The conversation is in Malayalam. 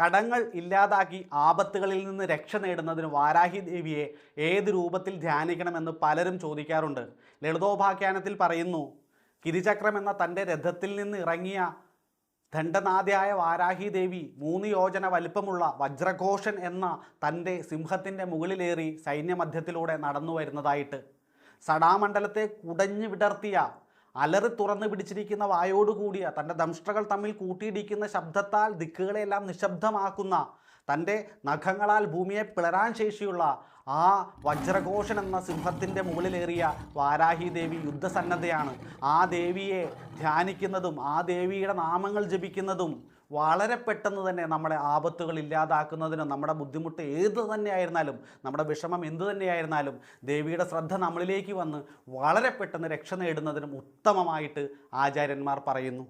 കടങ്ങൾ ഇല്ലാതാക്കി ആപത്തുകളിൽ നിന്ന് രക്ഷ നേടുന്നതിന് വാരാഹി ദേവിയെ ഏത് രൂപത്തിൽ ധ്യാനിക്കണമെന്ന് പലരും ചോദിക്കാറുണ്ട്. ലളിതോപാഖ്യാനത്തിൽ പറയുന്നു കിരിചക്രം എന്ന തന്റെ രഥത്തിൽ നിന്ന് ഇറങ്ങിയ ദണ്ഡനാഥയായ വാരാഹി ദേവി മൂന്ന് യോജന വലിപ്പമുള്ള വജ്രഘോഷൻ എന്ന തന്റെ സിംഹത്തിന്റെ മുകളിലേറി സൈന്യമധ്യത്തിലൂടെ നടന്നു വരുന്നതായിട്ട് സടാമണ്ഡലത്തെ കുടഞ്ഞു വിടർത്തിയ അലറി തുറന്നു പിടിച്ചിരിക്കുന്ന വായോടുകൂടിയ തന്റെ ദംഷ്ട്രകൾ തമ്മിൽ കൂട്ടിയിടിക്കുന്ന ശബ്ദത്താൽ ദിക്കുകളെല്ലാം നിശബ്ദമാക്കുന്ന തന്റെ നഖങ്ങളാൽ ഭൂമിയെ പിളരാൻ ശേഷിയുള്ള ആ വജ്രഘോഷൻ എന്ന സിംഹത്തിന്റെ മുകളിലേറിയ വാരാഹി ദേവി യുദ്ധസന്നദ്ധയാണ്. ആ ദേവിയെ ധ്യാനിക്കുന്നതും ആ ദേവിയുടെ നാമങ്ങൾ ജപിക്കുന്നതും വളരെ പെട്ടെന്ന് തന്നെ നമ്മുടെ ആപത്തുകൾ ഇല്ലാതാക്കുന്നതിനും നമ്മുടെ ബുദ്ധിമുട്ട് ഏത് തന്നെയായിരുന്നാലും നമ്മുടെ വിഷമം എന്തു തന്നെയായിരുന്നാലും ദേവിയുടെ ശ്രദ്ധ നമ്മളിലേക്ക് വന്ന് വളരെ പെട്ടെന്ന് രക്ഷ നേടുന്നതിനും ഉത്തമമായിട്ട് ആചാര്യന്മാർ പറയുന്നു.